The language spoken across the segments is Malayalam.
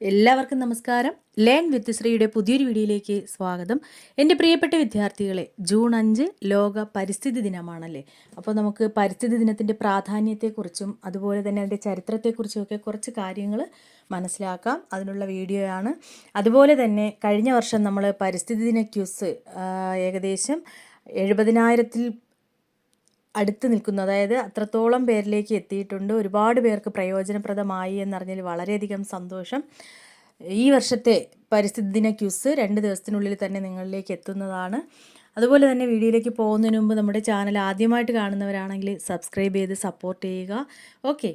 എല്ലാവർക്കും നമസ്കാരം. ലേൺ വിത്ത് ശ്രീയുടെ പുതിയൊരു വീഡിയോയിലേക്ക് സ്വാഗതം. എന്റെ പ്രിയപ്പെട്ട വിദ്യാർത്ഥികളെ ജൂൺ അഞ്ച് ലോക പരിസ്ഥിതി ദിനമാണല്ലേ? അപ്പോൾ നമുക്ക് പരിസ്ഥിതി ദിനത്തിന്റെ പ്രാധാന്യത്തെക്കുറിച്ചും അതുപോലെ തന്നെ അതിന്റെ ചരിത്രത്തെക്കുറിച്ചും ഒക്കെ കുറച്ച് കാര്യങ്ങൾ മനസ്സിലാക്കാം. അതിനുള്ള വീഡിയോയാണ് അതുപോലെ തന്നെ കഴിഞ്ഞ വർഷം നമ്മൾ പരിസ്ഥിതി ദിന ക്യൂസ് ഏകദേശം എഴുപതിനായിരത്തിൽ അടുത്ത് നിൽക്കുന്നു. അതായത് അത്രത്തോളം പേരിലേക്ക് എത്തിയിട്ടുണ്ട്. ഒരുപാട് പേർക്ക് പ്രയോജനപ്രദമായി എന്നറിഞ്ഞതിൽ വളരെയധികം സന്തോഷം. ഈ വർഷത്തെ പരിസ്ഥിതി ദിന ക്യൂസ് രണ്ട് ദിവസത്തിനുള്ളിൽ തന്നെ നിങ്ങളിലേക്ക് എത്തുന്നതാണ്. അതുപോലെ തന്നെ വീഡിയോയിലേക്ക് പോകുന്നതിന് മുമ്പ് നമ്മുടെ ചാനൽ ആദ്യമായിട്ട് കാണുന്നവരാണെങ്കിൽ സബ്സ്ക്രൈബ് ചെയ്ത് സപ്പോർട്ട് ചെയ്യുക. ഓക്കെ.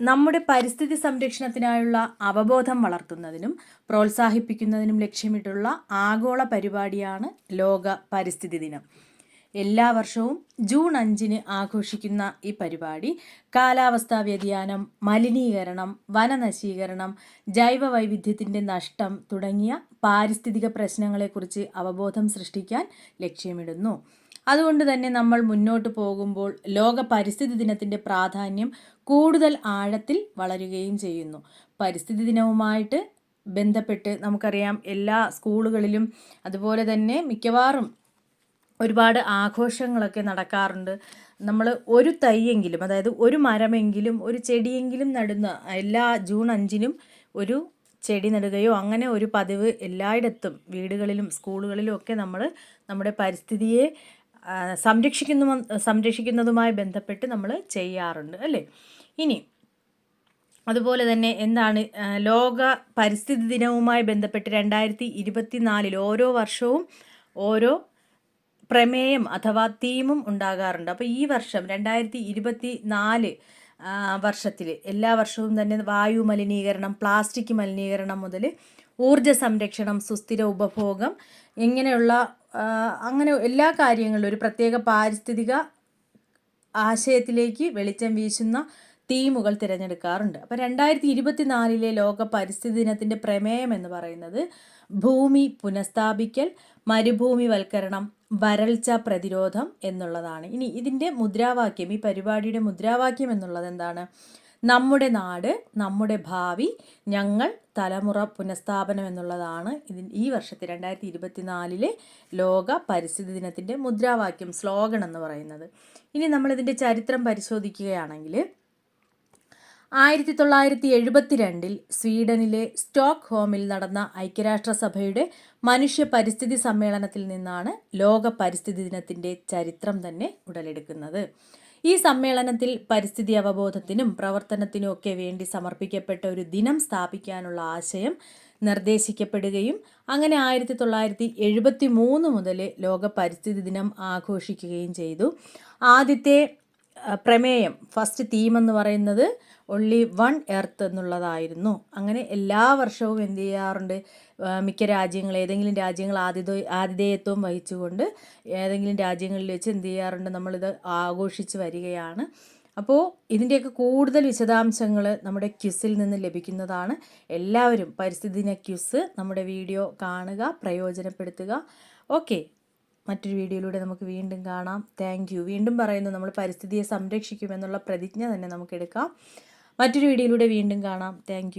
നമ്മുടെ പരിസ്ഥിതി സംരക്ഷണത്തിനായുള്ള അവബോധം വളർത്തുന്നതിനും പ്രോത്സാഹിപ്പിക്കുന്നതിനും ലക്ഷ്യമിട്ടുള്ള ആഗോള പരിപാടിയാണ് ലോക പരിസ്ഥിതി ദിനം. എല്ലാ വർഷവും ജൂൺ അഞ്ചിന് ആഘോഷിക്കുന്ന ഈ പരിപാടി. കാലാവസ്ഥാ വ്യതിയാനം മലിനീകരണം വനനശീകരണം ജൈവ വൈവിധ്യത്തിന്റെ നഷ്ടം തുടങ്ങിയ പാരിസ്ഥിതിക പ്രശ്നങ്ങളെക്കുറിച്ച് അവബോധം സൃഷ്ടിക്കാൻ ലക്ഷ്യമിടുന്നു. അതുകൊണ്ട് തന്നെ നമ്മൾ മുന്നോട്ട് പോകുമ്പോൾ ലോക പരിസ്ഥിതി ദിനത്തിന്റെ പ്രാധാന്യം കൂടുതൽ ആഴത്തിൽ വളരുകയും ചെയ്യുന്നു. പരിസ്ഥിതി ദിനവുമായിട്ട് ബന്ധപ്പെട്ട് നമുക്കറിയാം എല്ലാ സ്കൂളുകളിലും അതുപോലെ തന്നെ മിക്കവാറും ഒരുപാട് ആഘോഷങ്ങളൊക്കെ നടക്കാറുണ്ട്. നമ്മൾ ഒരു തൈയെങ്കിലും അതായത് ഒരു മരമെങ്കിലും ഒരു ചെടിയെങ്കിലും നടുന്ന എല്ലാ ജൂൺ അഞ്ചിനും ഒരു ചെടി നടുകയോ അങ്ങനെ ഒരു പതിവ് എല്ലായിടത്തും വീടുകളിലും സ്കൂളുകളിലും ഒക്കെ നമ്മൾ നമ്മുടെ പരിസ്ഥിതിയെ സംരക്ഷിക്കുന്ന സംരക്ഷിക്കുന്നതുമായി ബന്ധപ്പെട്ട് നമ്മൾ ചെയ്യാറുണ്ട് അല്ലേ? ഇനി അതുപോലെ തന്നെ എന്താണ് ലോക പരിസ്ഥിതി ദിനവുമായി ബന്ധപ്പെട്ട് രണ്ടായിരത്തി ഇരുപത്തി നാലിൽ ഓരോ വർഷവും ഓരോ പ്രമേയം അഥവാ തീമും ഉണ്ടാകാറുണ്ട്. അപ്പോൾ ഈ വർഷം രണ്ടായിരത്തി ഇരുപത്തി നാല് വർഷത്തിൽ എല്ലാ വർഷവും തന്നെ വായു മലിനീകരണം പ്ലാസ്റ്റിക് മലിനീകരണം മുതൽ ഊർജ സംരക്ഷണം സുസ്ഥിര ഉപഭോഗം ഇങ്ങനെയുള്ള അങ്ങനെ എല്ലാ കാര്യങ്ങളിലും ഒരു പ്രത്യേക പാരിസ്ഥിതിക ആശയത്തിലേക്ക് വെളിച്ചം വീശുന്ന തീമുകൾ തിരഞ്ഞെടുക്കാറുണ്ട്. അപ്പോൾ രണ്ടായിരത്തി ഇരുപത്തി നാലിലെ ലോക പരിസ്ഥിതി ദിനത്തിന്റെ പ്രമേയം എന്ന് പറയുന്നത് ഭൂമി പുനഃസ്ഥാപിക്കൽ മരുഭൂമിവൽക്കരണം വരൾച്ച പ്രതിരോധം എന്നുള്ളതാണ്. ഇനി ഇതിന്റെ മുദ്രാവാക്യം ഈ പരിപാടിയുടെ മുദ്രാവാക്യം എന്നുള്ളത് എന്താണ്? നമ്മുടെ നാട് നമ്മുടെ ഭാവി ഞങ്ങൾ തലമുറ പുനഃസ്ഥാപനം എന്നുള്ളതാണ് ഇതിൻ ഈ വർഷത്തെ രണ്ടായിരത്തി ഇരുപത്തി നാലിലെ ലോക പരിസ്ഥിതി ദിനത്തിന്റെ മുദ്രാവാക്യം സ്ലോഗൻ എന്ന് പറയുന്നത്. ഇനി നമ്മളിതിന്റെ ചരിത്രം പരിശോധിക്കുകയാണെങ്കിൽ ആയിരത്തി തൊള്ളായിരത്തി എഴുപത്തിരണ്ടിൽ സ്വീഡനിലെ സ്റ്റോക്ക് ഹോമിൽ നടന്ന ഐക്യരാഷ്ട്രസഭയുടെ മനുഷ്യ പരിസ്ഥിതി സമ്മേളനത്തിൽ നിന്നാണ് ലോക പരിസ്ഥിതി ദിനത്തിന്റെ ചരിത്രം തന്നെ ഉടലെടുക്കുന്നത്. ഈ സമ്മേളനത്തിൽ പരിസ്ഥിതി അവബോധത്തിനും പ്രവർത്തനത്തിനും ഒക്കെ വേണ്ടി സമർപ്പിക്കപ്പെട്ട ഒരു ദിനം സ്ഥാപിക്കാനുള്ള ആശയം നിർദ്ദേശിക്കപ്പെടുകയും അങ്ങനെ ആയിരത്തി തൊള്ളായിരത്തി എഴുപത്തി മൂന്ന് മുതൽ ലോക പരിസ്ഥിതി ദിനം ആഘോഷിക്കുകയും ചെയ്തു. ആദ്യത്തെ പ്രമേയം ഫസ്റ്റ് തീം എന്ന് പറയുന്നത് ഒൺലി വൺ എർത്ത് എന്നുള്ളതായിരുന്നു. അങ്ങനെ എല്ലാ വർഷവും എന്ത് ചെയ്യാറുണ്ട്? മിക്ക രാജ്യങ്ങൾ ഏതെങ്കിലും രാജ്യങ്ങൾ ആതിഥ ആതിഥേയത്വം വഹിച്ചുകൊണ്ട് ഏതെങ്കിലും രാജ്യങ്ങളിൽ വെച്ച് എന്ത് ചെയ്യാറുണ്ട്? നമ്മളിത് ആഘോഷിച്ച് വരികയാണ്. അപ്പോൾ ഇതിന്റെയൊക്കെ കൂടുതൽ വിശദാംശങ്ങൾ നമ്മുടെ ക്യുസിൽ നിന്ന് ലഭിക്കുന്നതാണ്. എല്ലാവരും പരിസ്ഥിതി ദിന ക്യുസ് നമ്മുടെ വീഡിയോ കാണുക പ്രയോജനപ്പെടുത്തുക. ഓക്കെ. മറ്റൊരു വീഡിയോയിലൂടെ നമുക്ക് വീണ്ടും കാണാം. താങ്ക് യു വീണ്ടും പറയുന്നു നമ്മൾ പരിസ്ഥിതിയെ സംരക്ഷിക്കുമെന്നുള്ള പ്രതിജ്ഞ തന്നെ നമുക്കെടുക്കാം മറ്റൊരു വീഡിയോയിലൂടെ വീണ്ടും കാണാം. താങ്ക്